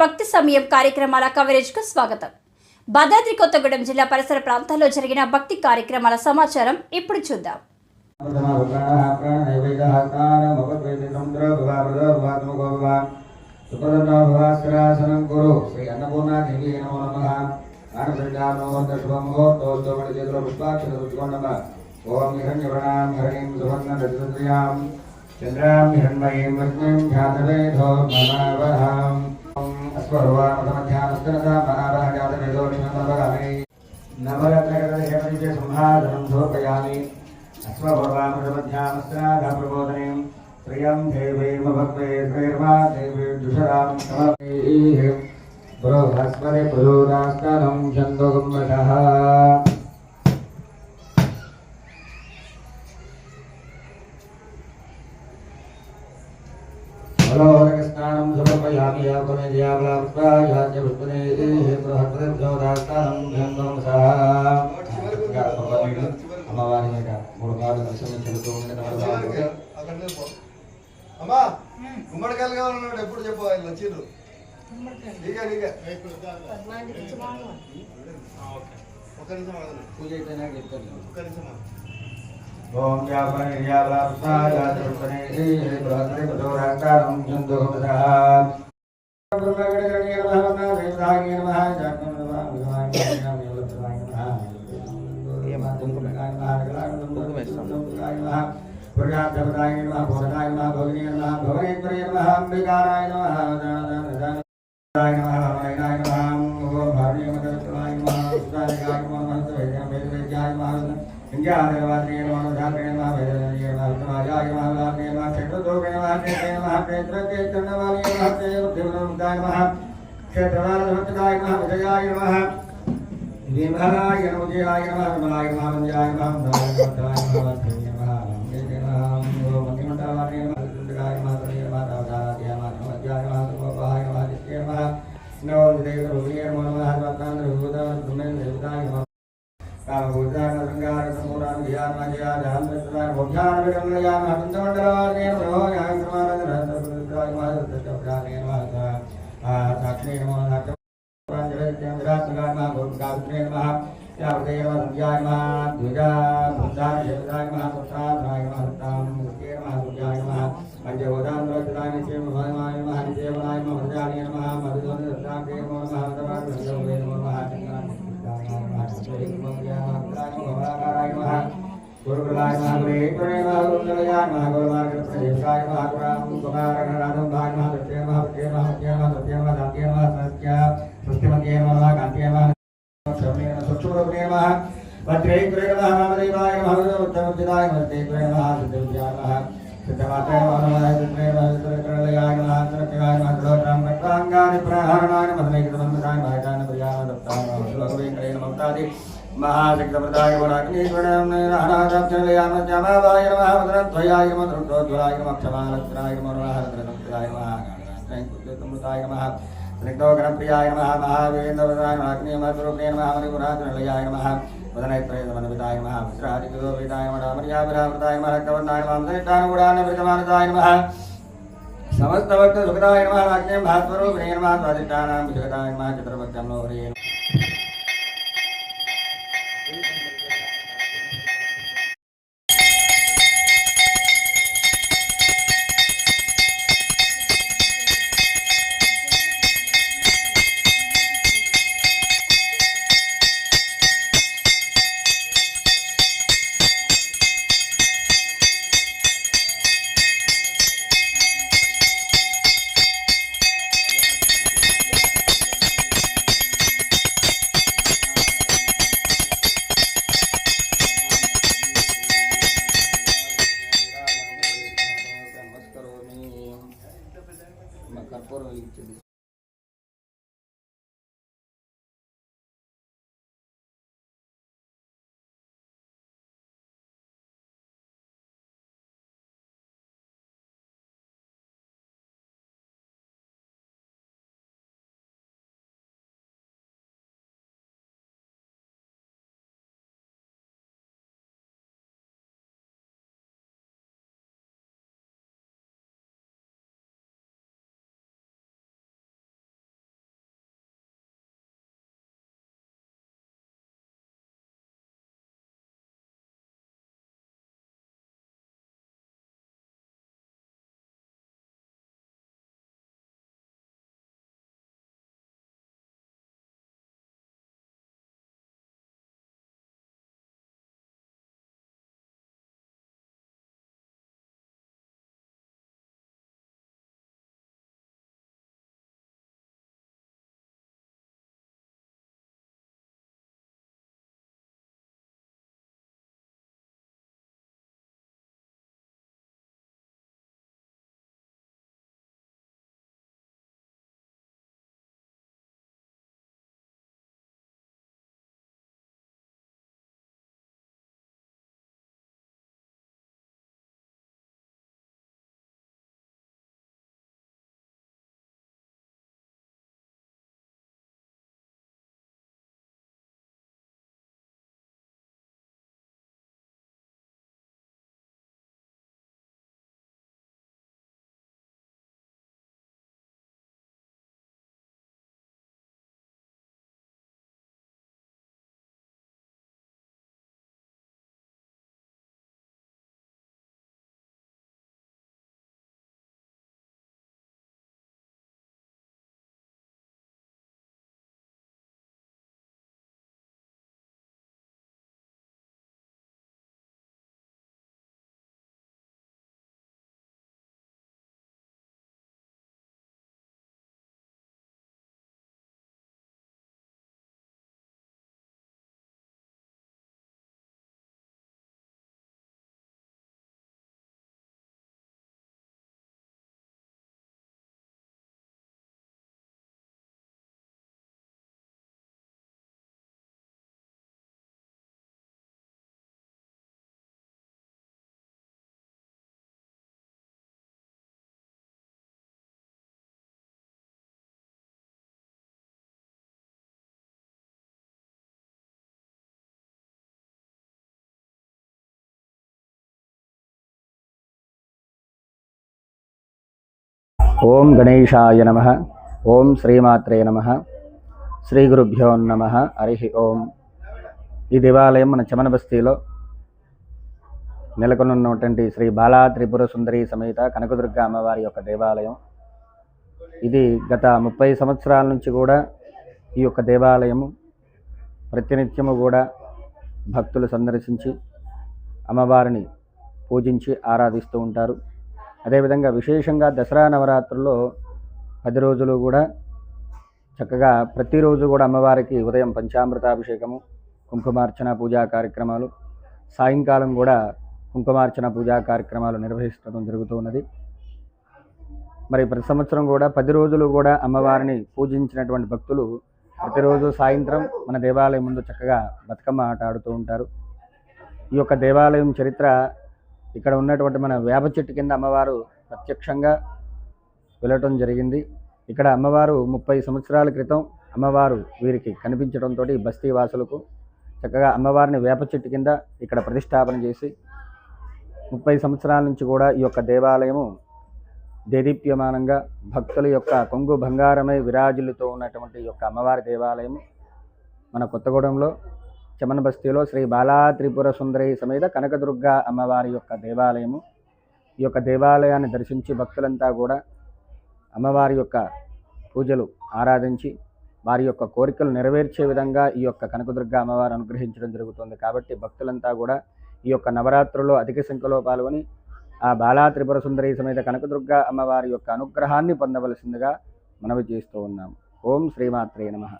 భక్తి సమయం కార్యక్రమాల కవరేజ్కు స్వాగతం. భద్రాద్రి కొత్తగూడెం జిల్లా పరిసర ప్రాంతాల్లో జరిగిన భక్తి కార్యక్రమాల సమాచారం ఇప్పుడు చూద్దాం. సుప్రదన్నాభవాస్కరాసనం కురు శ్రీ అన్నపూర్ణ దేవి చంద్రాం హిరణ్మయీం ధ్యాతవేధో మమావహాం నవరత్నగతహేమనిచ సంహాదనం ధూపయామి అశ్వభర్వామృతమధ్యామస్నాథప్రబోధనే ప్రియం దేవైర్మ భక్తే శ్రీర్మా బృహస్పతి ప్రచోదాస్తనం చందోగంవశః యాపనే దియావలాప్రాయాచ పుష్పనే బృహస్పతి ప్రచోదాస్తనం చందోగంవశః అమ్మవారి మీద మూడు మార్లు దర్శనం చెబుతూ ఉండే అమ్మా గుమ్మడికాయలు కావాలన్నాడు ఎప్పుడు చెప్పు ఆయన వచ్చిండ్రు లీగా లీగా ఒక నిమిషం ఆగండి. పూజ అయితేనే చెప్తాను ఒక్క నిమిషం ఆగండి. ఓం వ్యాపన నిర్యావలాప్సాయ పుష్పనే బృహస్పతి ప్రచోదాస్తనం చందోగంవశః బ్రహ్మగణగణీయ నమః వేదాంగీయ నమః జాగ్రత్త నమః విధాయ నమః విలక్షణాయ నమః పురుషార్థపదాయ నమః భోజనాయ నమః భోగినీయ నమః భవనేశ్వర్య నమః అంబికారాయ నమః దాయ నమః వైనాయ నమః ఓం భార్య మదర్శనాయ నమః సుధారికాయ నమః వేద్యాయ వేద్యాయ నమః ఇంద్యాదేవాద్రియ నమః ధాత్రే నమః క్షేత్ర చైతన్యవాలయ నమః క్షేత్రదేవతాయ నమః క్షేత్రవాలభక్తాయ నమః విజయాయ నమః భీమరాయ నమః విజయాయ నమః విమలాయ నమః వంద్యాయ నమః ధనాయ నమః ధనాయ నమః వందే నమః ఓం మంత్రిమండలాయ నమః దుర్గాయ నమః శ్రీ నమః దాదాయ నమః నమస్యాయ నమః సర్వోపాయ నమః నిత్య నమః నమో దేవ రూపియ నమో నమః భక్తాంధ్ర భూతాయ బ్రహ్మేంద్ర దేవతాయ నమః కామభూతాయ సంగార సమూరాన్ ధ్యాన ధ్యాన ధ్యాన భోజ్యాన విరమణయాన హంతమండలాయ సాక్షి నమో సాక్షి గురుకులాయ మహాగురేశ్వరే మహాగురుందలయాయ మహాగురుమార్గప్రదేశాయ మహాగురాం కుమారగణరాజం భాయ మహాదత్తే మహాపత్తే మహాపత్తే మహాదత్తే మహాదాత్తే మహాసత్య సృష్టిమత్యే నమః కాంత్యే నమః శ్రవణేన సుక్షుభ్రే నమః భద్రే కురే నమః నామదేవాయ నమః ఉత్తమోచితాయ భద్రే కురే నమః సిద్ధవిద్యాయ నమః సిద్ధమాత్రే నమః సిద్ధే నమః సిద్ధకరళయాయ నమః అంతరక్యాయ నమః శ్లోత్రం భక్తాంగాని ప్రహరణాయ నమః నైకమంతాయ మహాజాన ప్రియాయ దత్తాయ శ్లోకవేంద్రే నమః మహాశక్తమృతాయ గుణాగ్నేశ్వరం అనాథాక్షరయామ జమావాయ నమః వదనత్వయాయ నమః రుద్రోజ్వలాయ నమః క్షమాలత్రాయ నమః నమః నమః నమః స్నిగ్ధోగణప్రియాయ నమః మహావేంద్రవదాయ నమః అగ్నిమద్రూపే నమః మణిపురాజనలయాయ నమః వదనైత్రేయమనవిదాయ నమః విశ్రాదికృతోపితాయ నమః మర్యాభిరామృతాయ నమః రక్తవర్ణాయ నమః దైష్టానుగుణాన విజమానదాయ నమః సమస్త భక్త సుఖదాయ నమః అగ్నిం భాస్వరూపిణే నమః స్వాదిష్టానాం por el internet. ఓం గణేశాయ నమ. ఓం శ్రీమాత్రే నమ. శ్రీ గురుభ్యో నమ. హరి ఓం. ఈ దేవాలయం మన చమన బస్తీలో నెలకొనున్నటువంటి శ్రీ బాలా త్రిపుర సుందరి సమేత కనకదుర్గ అమ్మవారి యొక్క దేవాలయం. ఇది గత ముప్పై సంవత్సరాల నుంచి కూడా ఈ యొక్క దేవాలయము ప్రతినిత్యము కూడా భక్తులు సందర్శించి అమ్మవారిని పూజించి ఆరాధిస్తూ ఉంటారు. అదేవిధంగా విశేషంగా దసరా నవరాత్రుల్లో పది రోజులు కూడా చక్కగా ప్రతిరోజు కూడా అమ్మవారికి ఉదయం పంచామృతాభిషేకము కుంకుమార్చన పూజా కార్యక్రమాలు సాయంకాలం కూడా కుంకుమార్చన పూజా కార్యక్రమాలు నిర్వహిస్తడం జరుగుతూ ఉన్నది. మరి ప్రతి సంవత్సరం కూడా పది రోజులు కూడా అమ్మవారిని పూజించినటువంటి భక్తులు ప్రతిరోజు సాయంత్రం మన దేవాలయం ముందు చక్కగా బతుకమ్మ ఆట ఆడుతూ ఉంటారు. ఈ యొక్క దేవాలయం చరిత్ర ఇక్కడ ఉన్నటువంటి మన వేప చెట్టు కింద అమ్మవారు ప్రత్యక్షంగా వెళ్ళటం జరిగింది. ఇక్కడ అమ్మవారు ముప్పై సంవత్సరాల క్రితం అమ్మవారు వీరికి కనిపించడంతో బస్తీ వాసులకు చక్కగా అమ్మవారిని వేప చెట్టు కింద ఇక్కడ ప్రతిష్టాపన చేసి ముప్పై సంవత్సరాల నుంచి కూడా ఈ యొక్క దేవాలయము దేదీప్యమానంగా భక్తుల యొక్క కొంగు బంగారమై విరాజులతో ఉన్నటువంటి ఈ యొక్క అమ్మవారి దేవాలయం మన కొత్తగూడెంలో చమన్ బస్తీలో శ్రీ బాలా త్రిపుర సుందరి సమేత కనకదుర్గ అమ్మవారి యొక్క దేవాలయము. ఈ యొక్క దేవాలయాన్ని దర్శించి భక్తులంతా కూడా అమ్మవారి యొక్క పూజలు ఆరాధించి వారి యొక్క కోరికలు నెరవేర్చే విధంగా ఈ యొక్క కనకదుర్గ అమ్మవారు అనుగ్రహించడం జరుగుతుంది. కాబట్టి భక్తులంతా కూడా ఈ యొక్క నవరాత్రుల్లో అధిక సంఖ్యలో పాల్గొని ఆ బాలా త్రిపుర సుందరి సమేత కనకదుర్గ అమ్మవారి యొక్క అనుగ్రహాన్ని పొందవలసిందిగా మనవి చేస్తూ ఉన్నాము ఓం శ్రీమాత్రే నమః.